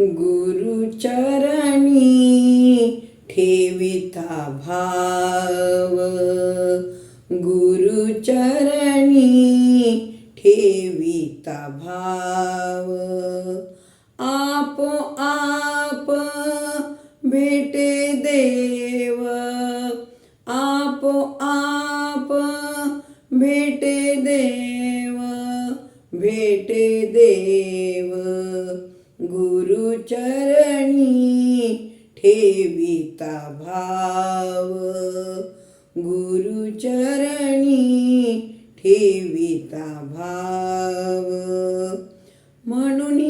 गुरुचरणी ठेविता भाव. गुरुचरणी ठेविता भाव. आपो आप भेटे देव. आपो आप भेटे देव. भेटे देव. गुरुचरणी ठेविता भाव. गुरुचरणी ठेविता भाव. म्हणून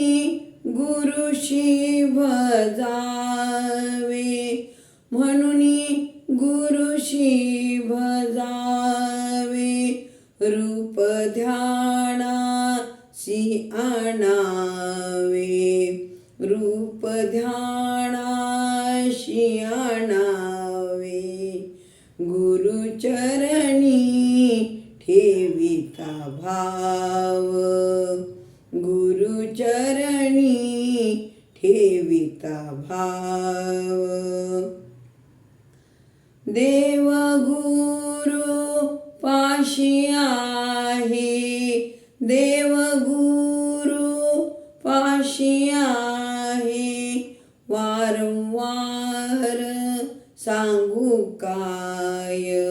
गुरुशी भजावे म्हणून गुरुशी भजावे रूप ध्याना आणावे रूप ध्यानाशी आणावे गुरुचरणी ठेविता भाव गुरुचरणी ठेविता भाव. देव गुरु पाशी देवगुरु पाशी आहे. वारंवार सांगू काय?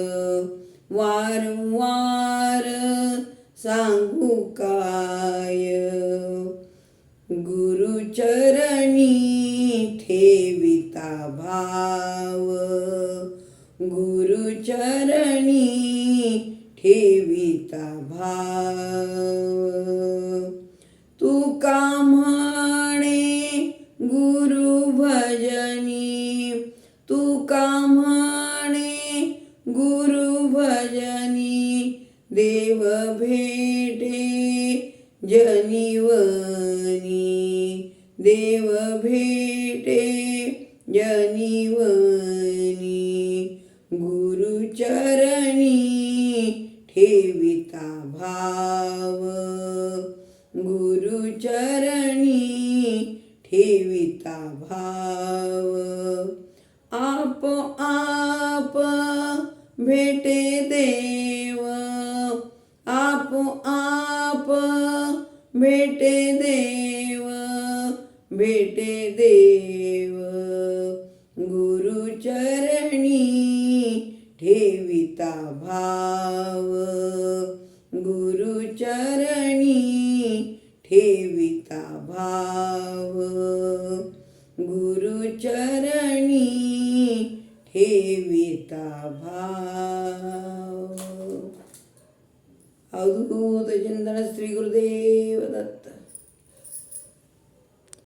वारंवार सांगू काय? गुरुचरणी ठेविता भाव. का भाव तुका म्हणे गुरु भजनी? तुका म्हणे गुरु भजनी? देव भेटे जनिवनी देव भेटे जनिवनी गुरुचरणी भाव. गुरुचरणी ठेविता भाव. आप आप भेटे देव. आप आप भेटे देव. भेटे देव. गुरुचरणी ठेविता भाव. ठेविता भाव. गुरुचरणी ठेविता भाव. अवधूत चिंतन श्री गुरुदेव दत्त.